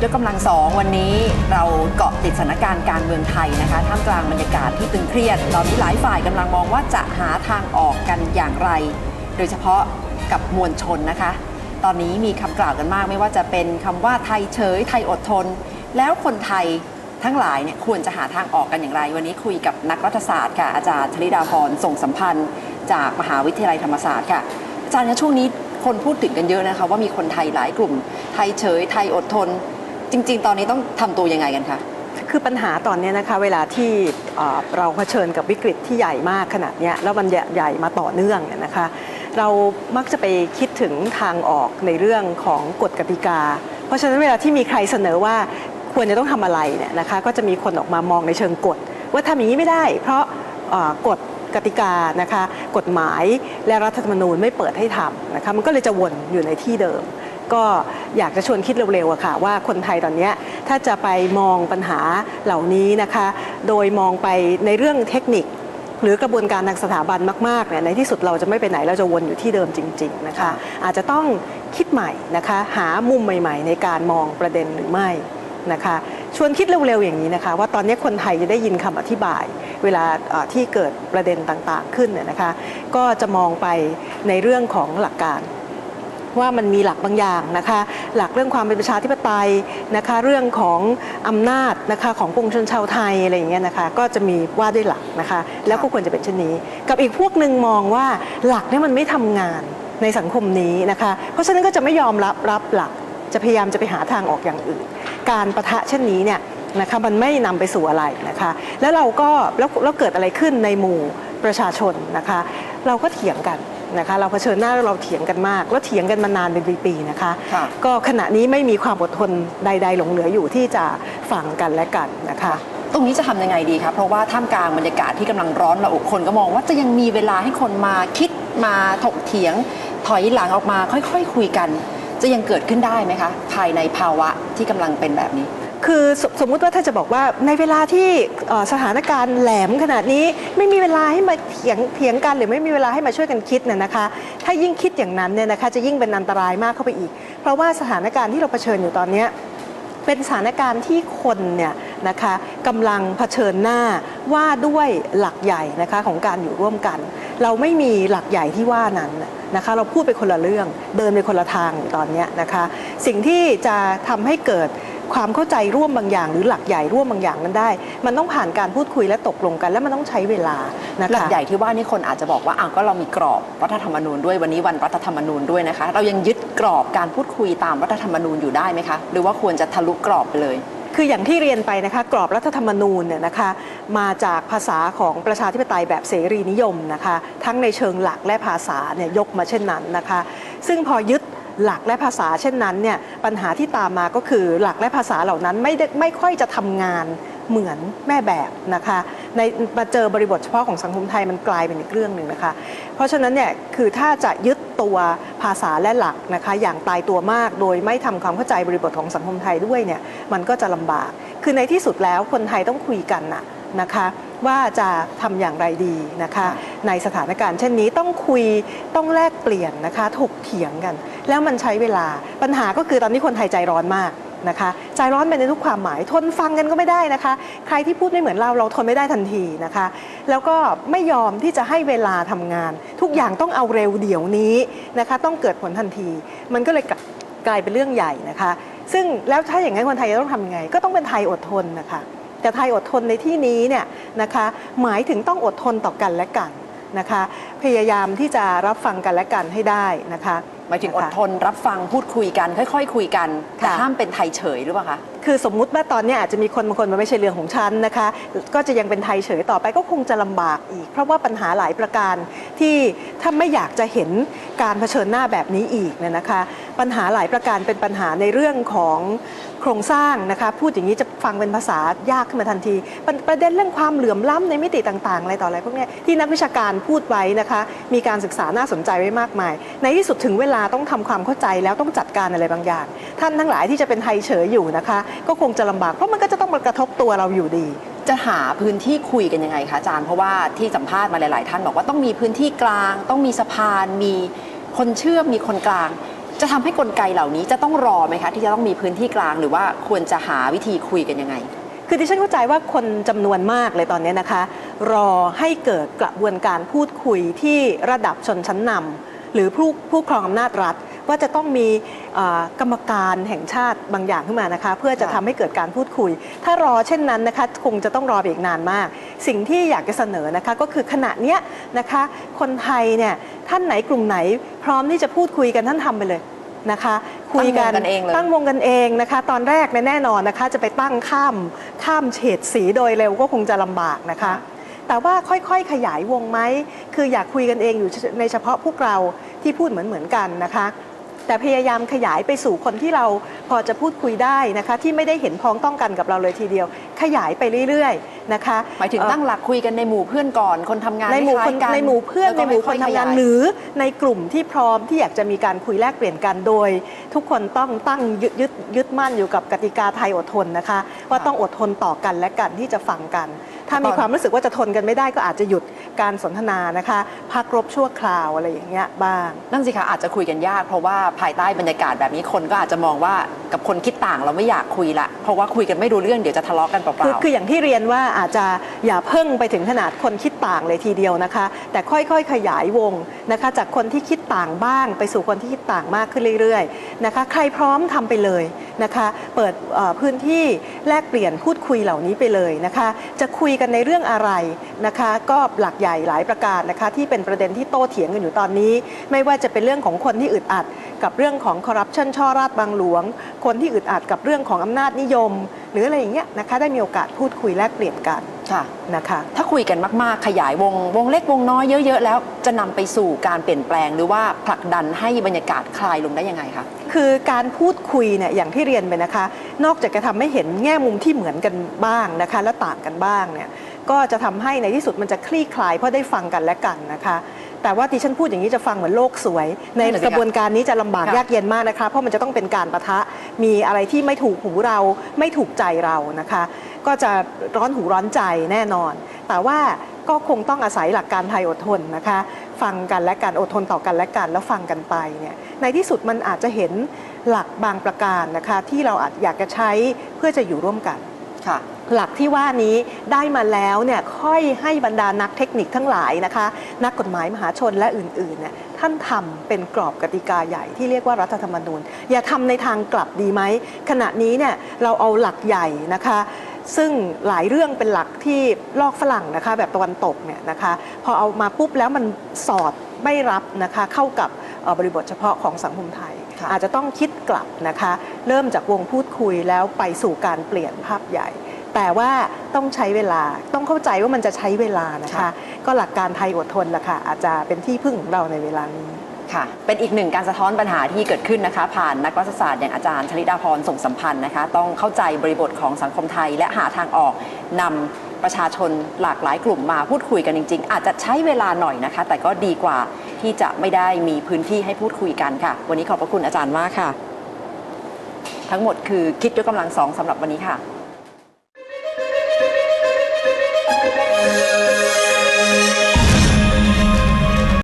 ด้วยกำลังสองวันนี้เราเกาะติดสถานการณ์การเมืองไทยนะคะท่ามกลางบรรยากาศที่ตึงเครียดตอนนี้หลายฝ่ายกำลังมองว่าจะหาทางออกกันอย่างไร โดยเฉพาะกับมวลชนนะคะ ตอนนี้มีคำกล่าวกันมากไม่ว่าจะเป็นคำว่าไทยเฉย ไทยอดทน แล้วคนไทยทั้งหลายเนี่ยควรจะหาทางออกกันอย่างไร วันนี้คุยกับนักรัฐศาสตร์ค่ะอาจารย์ธริดาพรส่งสัมพันธ์ จากมหาวิทยาลัยธรรมศาสตร์ค่ะอาจารย์ช่วงนี้คนพูดถึงกันเยอะนะคะว่ามีคนไทยหลายกลุ่ม ไทยเฉย ไทยอดทน จริง ๆ ตอนนี้ต้องทำตัวยังไงกันคะ คือปัญหาตอนนี้นะคะเวลาที่เอ่อเราเผชิญกับวิกฤตที่ใหญ่มากขนาดเนี้ยแล้วมันใหญ่มาต่อเนื่องเนี่ยนะคะ เรามักจะไปคิดถึงทางออกในเรื่องของกฎกติกา เพราะฉะนั้นเวลาที่มีใครเสนอว่าควรจะต้องทำอะไรเนี่ยนะคะก็จะมีคนออกมามองในเชิงกฎ ว่าทำอย่างนี้ไม่ได้ เพราะเอ่อกฎกติกานะคะกฎหมายและรัฐธรรมนูญไม่เปิดให้ทำนะคะมันก็เลยจะวนอยู่ในที่เดิม ก็อยากจะชวนคิดเร็วๆอะค่ะ ว่าคนไทยตอนนี้ถ้าจะไปมองปัญหาเหล่านี้นะคะ โดยมองไปในเรื่องเทคนิคหรือกระบวนการทางสถาบันมากๆเนี่ยในที่สุดเราจะไม่ไปไหนเราจะวนอยู่ที่เดิมจริง ๆนะคะ อาจจะต้องคิดใหม่นะคะ หามุมใหม่ ๆ ในการมองประเด็นหรือไม่นะคะชวนคิดเร็วๆ อย่างนี้นะคะ ว่าตอนนี้คนไทยจะได้ยินคำอธิบาย เวลาที่เกิดประเด็นต่างๆขึ้นเนี่ยนะคะ ก็จะมองไปในเรื่องของหลักการ ว่ามันมีหลักบางอย่างนะคะ หลักเรื่องความเป็นประชาธิปไตยนะคะ เรื่องของอำนาจนะคะของปวงชนชาวไทยอะไรอย่างเงี้ยนะคะ ก็จะมีว่าด้วยหลักนะคะ แล้วก็ควรจะเป็นเช่นนี้ กับอีกพวกหนึ่งมองว่าหลักเนี่ยมันไม่ทำงานในสังคมนี้นะคะ เพราะฉะนั้นก็จะไม่ยอมรับรับหลักจะพยายามจะไปหาทางออกอย่างอื่น การประทะเช่นนี้เนี่ยนะคะมันไม่นำไปสู่อะไรนะคะ แล้วเราก็แล้วแล้วเกิดอะไรขึ้นในหมู่ประชาชนนะคะ เราก็เถียงกัน นะคะเราเผชิญหน้าแล้วเราเถียงกันมาก แล้วเถียงกันมานานเป็นปีๆนะคะ ค่ะก็ขณะนี้ไม่มีความอดทนใด ๆ หลงเหลืออยู่ที่จะฟังกันและกันนะคะ ตรงนี้จะทำยังไงดีคะเพราะว่าท่ามกลางบรรยากาศที่กำลังร้อนระอุคนก็มองว่าจะยังมีเวลาให้คนมาคิดมาถกเถียง ถอยหลังออกมาค่อยๆคุยกัน จะยังเกิดขึ้นได้ไหมคะ ภายในภาวะที่กำลังเป็นแบบนี้ คือสสมมุติว่าถ้าจะบอกว่าในเวลาที่เอ่อสถานการณ์แหลมขนาดนี้ ไม่มีเวลาให้มาเถียงเถียงกันหรือไม่มีเวลาให้มาช่วยกันคิดเนี่ยนะคะ ถ้ายิ่งคิดอย่างนั้นเนี่ยนะคะจะยิ่งเป็นอันตรายมากเข้าไปอีก เพราะว่าสถานการณ์ที่เราเผชิญอยู่ตอนเนี้ย เป็นสถานการณ์ที่คนเนี่ยนะคะกำลังเผชิญหน้าว่าด้วยหลักใหญ่นะคะของการอยู่ร่วมกัน เราไม่มีหลักใหญ่ที่ว่านั้นนะคะเราพูดไปคนละเรื่องเดินไปคนละทางอยู่ตอนเนี้ยนะคะสิ่งที่จะทำให้เกิด ความเข้าใจร่วมบางอย่าง หรือหลักใหญ่ร่วมบางอย่างนั้นได้ มันต้องผ่านการพูดคุยและตกลงกัน และมันต้องใช้เวลานะคะหลักใหญ่ที่ว่านี่คนอาจจะบอกว่าอ้าวก็เรามีกรอบรัฐธรรมนูญด้วยวันนี้วันรัฐธรรมนูญด้วยนะคะ เรายังยึดกรอบการพูดคุยตามรัฐธรรมนูญอยู่ได้ไหมคะ หรือว่าควรจะทะลุกรอบไปเลยคืออย่างที่เรียนไปนะคะกรอบรัฐธรรมนูญเนี่ยนะคะมาจากภาษาของประชาธิปไตยแบบเสรีนิยมนะคะทั้งในเชิงหลักและภาษาเนี่ยยกมาเช่นนั้นนะคะ ซึ่งพอยึด หลักและภาษาเช่นนั้นเนี่ยปัญหาที่ตามมาก็คือหลักและภาษาเหล่านั้นไม่ได้ไม่ค่อยจะทำงานเหมือนแม่แบบนะคะในมาเจอบริบทเฉพาะของสังคมไทยมันกลายเป็นอีกเรื่องหนึ่งนะคะ เพราะฉะนั้นเนี่ยคือถ้าจะยึดตัวภาษาและหลักนะคะอย่างตายตัวมากโดยไม่ทำความเข้าใจบริบทของสังคมไทยด้วยเนี่ยมันก็จะลำบาก คือในที่สุดแล้วคนไทยต้องคุยกันน่ะนะคะว่าจะทำอย่างไรดีนะคะ ในสถานการณ์เช่นนี้ต้องคุยต้องแลกเปลี่ยนนะคะถกเถียงกัน แล้วมันใช้เวลาปัญหาก็คือตอนนี้คนไทยใจร้อนมากนะคะใจร้อนไปในทุกความหมายทนฟังกันก็ไม่ได้นะคะ ใครที่พูดไม่เหมือนเราเราทนไม่ได้ทันทีนะคะ แล้วก็ไม่ยอมที่จะให้เวลาทำงาน ทุกอย่างต้องเอาเร็วเดี๋ยวนี้นะคะ ต้องเกิดผลทันที มันก็เลยกลายเป็นเรื่องใหญ่นะคะ ซึ่งแล้วถ้าอย่างนั้นคนไทยจะต้องทำยังไง ก็ต้องเป็นไทยอดทนนะคะ แต่ไทยอดทนในที่นี้เนี่ยนะคะหมายถึงต้องอดทนต่อกันและกันนะคะ พยายามที่จะรับฟังกันและกันให้ได้นะคะ หมายถึงอดนะคะทนรับฟังพูดคุยกัน ค่อย ๆ คุยกันแต่ค่ะห้ามเป็นไทยเฉยหรือเปล่าคะคือสมมุติว่าตอนเนี้ยอาจจะมีคนบางคนมันไม่ใช่เรื่องของฉันนะคะ ก็จะยังเป็นไทยเฉยต่อไปก็คงจะลำบากอีก เพราะว่าปัญหาหลายประการที่ถ้าไม่อยากจะเห็นการเผชิญหน้าแบบนี้อีกเนี่ยนะคะ ปัญหาหลายประการเป็นปัญหาในเรื่องของ โครงสร้างนะคะพูดอย่างนี้จะฟังเป็นภาษายากขึ้นมาทันที ประเด็นเรื่องความเหลื่อมล้ำในมิติต่างๆอะไรต่ออะไรพวกนี้ที่นักวิชาการพูดไว้นะคะมีการศึกษาน่าสนใจไว้มากมาย ในที่สุดถึงเวลาต้องทำความเข้าใจแล้วต้องจัดการอะไรบางอย่าง ท่านทั้งหลายที่จะเป็นไทยเฉยอยู่นะคะ ก็คงจะลำบากเพราะมันก็จะต้องมากระทบตัวเราอยู่ดีจะหาพื้นที่คุยกันยังไงคะอาจารย์เพราะว่าที่สัมภาษณ์มาหลาย ๆ ท่านบอกว่าต้องมีพื้นที่กลาง ต้องมีสะพานมีคนเชื่อมมีคนกลาง จะทำให้กลไกเหล่านี้จะต้องรอไหมคะที่จะต้องมีพื้นที่กลางหรือว่าควรจะหาวิธีคุยกันยังไง คือดิฉันเข้าใจว่าคนจำนวนมากเลยตอนนี้นะคะ รอให้เกิดกระบวนการพูดคุยที่ระดับชนชั้นนำหรือผู้ผู้ครองอำนาจรัฐ ว่าจะต้องมีเอ่อกรรมการแห่งชาติบางอย่างขึ้นมานะคะ เพื่อจะค่ะทำให้เกิดการพูดคุย ถ้ารอเช่นนั้นนะคะคงจะต้องรอไปอีกนานมาก สิ่งที่อยากจะเสนอนะคะก็คือขณะเนี้ยนะคะคนไทยเนี่ยท่านไหนกลุ่มไหน พร้อมที่จะพูดคุยกันท่านทำไปเลยนะคะคุยกันตั้งวงกันเองเลยตั้งวงกันเองนะคะ ตอนแรกเนี่ยแน่นอนนะคะ จะไปตั้งข้ามข้ามเฉดสีโดยเร็วก็คงจะลำบากนะคะ แต่ว่าค่อยๆขยายวงไหมคืออยากคุยกันเองอยู่ในเฉพาะพวกเราที่พูดเหมือนๆกันนะคะ แต่พยายามขยายไปสู่คนที่เราพอจะพูดคุยได้นะคะ ที่ไม่ได้เห็นพ้องต้องกันกับเราเลยทีเดียว ขยายไปเรื่อยๆนะคะหมายถึงเอ่อตั้งหลักคุยกันในหมู่เพื่อนก่อนคนทำงานในหมู่คคล้านยกันในหมู่เพื่อนแล้วในก็หมู่คนอยๆทำงานขยยหรือในกลุ่มที่พร้อมที่อยากจะมีการคุยแลกเปลี่ยนกันโดย ทุกคนต้องตั้งยึดยึดยึดมั่นอยู่กับกติกาไทยอดทนนะคะ ว่าต้องอดทนต่อกันและกันที่จะฟังกัน ถ้ามีความรู้สึกว่าจะทนกันไม่ได้ก็อาจจะหยุดการสนทนานะคะ พักรบชั่วคราวอะไรอย่างเงี้ยบ้าง นั่นสิคะอาจจะคุยกันยาก เพราะว่าภายใต้บรรยากาศแบบนี้คนก็อาจจะมองว่ากับคนคิดต่างเราไม่อยากคุยละ เพราะว่าคุยกันไม่รู้เรื่องเดี๋ยวจะทะเลาะกันเปคือล่าคืออย่างที่เรียนว่าอาจจะอย่าเพิ่งไปถึงขนาดคนคิดต่างเลยทีเดียวนะคะ แต่ค่อยๆ ขยายวงนะคะ จากคนที่คิดต่างบ้าง ไปสู่คนที่คิดต่างมากขึ้นเรื่อยๆนะคะ ใครพร้อมทำไปเลย นะคะ เปิดพื้นที่แลกเปลี่ยนพูดคุยเหล่านี้ไปเลยนะคะ จะคุยกันในเรื่องอะไรนะคะ ก็หลักใหญ่หลายประการนะคะ ที่เป็นประเด็นที่โต้เถียงกันอยู่ตอนนี้ ไม่ว่าจะเป็นเรื่องของคนที่อึดอัด กับเรื่องของคอร์รัปชันช่อราดบางหลวง คนที่อึดอัดกับเรื่องของอำนาจนิยม หรืออะไรอย่างเงี้ยนะคะได้มีโอกาสพูดคุยแลกเปลี่ยนกัน ค่ะนะคะถ้าคุยกันมากๆ ขยายวงวงเล็กวงน้อยเยอะ ๆ แล้วจะนำไปสู่การเปลี่ยนแปลง หรือว่าผลักดันให้บรรยากาศคลายลงได้ยังไงคะคือการพูดคุยเนี่ยอย่างที่เรียนไปนะคะ นอกจากจะทำให้เห็นแง่มุมที่เหมือนกันบ้างนะคะ และต่างกันบ้างเนี่ยก็จะทำให้ในที่สุดมันจะคลี่คลายเพราะได้ฟังกันและกันนะคะแต่ว่าที่ฉันพูดอย่างนี้จะฟังเหมือนโลกสวย ในนั่นน่ะสิกระบวนการนี้จะลำบากค่ะยากเย็นมากนะคะ เพราะมันจะต้องเป็นการประทะมีอะไรที่ไม่ถูกหูเราไม่ถูกใจเรานะคะ ก็จะร้อนหูร้อนใจแน่นอน แต่ว่าก็คงต้องอาศัยหลักการไทยอดทนนะคะ ฟังกันและกันอดทนต่อกันและกันแล้วฟังกันไปเนี่ยในที่สุดมันอาจจะเห็นหลักบางประการนะคะ ที่เราอาจอยากจะใช้เพื่อจะอยู่ร่วมกันค่ะหลักที่ว่านี้ได้มาแล้วเนี่ยค่อยให้บรรดานักเทคนิคทั้งหลายนะคะ นักกฎหมายมหาชนและอื่นๆเนี่ยท่านทำเป็นกรอบกติกาใหญ่ที่เรียกว่ารัฐธรรมนูญ อย่าทำในทางกลับดีไหมขณะนี้เนี่ยเราเอาหลักใหญ่นะคะ ซึ่งหลายเรื่องเป็นหลักที่ลอกฝรั่งนะคะแบบตะวันตกเนี่ยนะคะพอเอามาปุ๊บแล้วมันสอดไม่รับนะคะเข้ากับเอ่อบริบทเฉพาะของสังคมไทยค่ะอาจจะต้องคิดกลับนะคะเริ่มจากวงพูดคุยแล้วไปสู่การเปลี่ยนภาพใหญ่ แต่ว่าต้องใช้เวลาต้องเข้าใจว่ามันจะใช้เวลานะคะค่ะก็หลักการไทยอดทนละค่ะอาจจะเป็นที่พึ่งของเราในเวลานี้ ค่ะ เป็นอีกหนึ่งการสะท้อนปัญหาที่เกิดขึ้นนะคะ ผ่านนักรัฐศาสตร์อย่างอาจารย์ชลิดาพรส่งสัมพันธ์นะคะ ต้องเข้าใจบริบทของสังคมไทย และหาทางออกนำประชาชนหลากหลายกลุ่มมาพูดคุยกันจริง ๆ อาจจะใช้เวลาหน่อยนะคะ แต่ก็ดีกว่าที่จะไม่ได้มีพื้นที่ให้พูดคุยกันค่ะ วันนี้ขอบพระคุณอาจารย์มากค่ะ ทั้งหมดคือคิดยกกำลังสองสำหรับวันนี้ค่ะ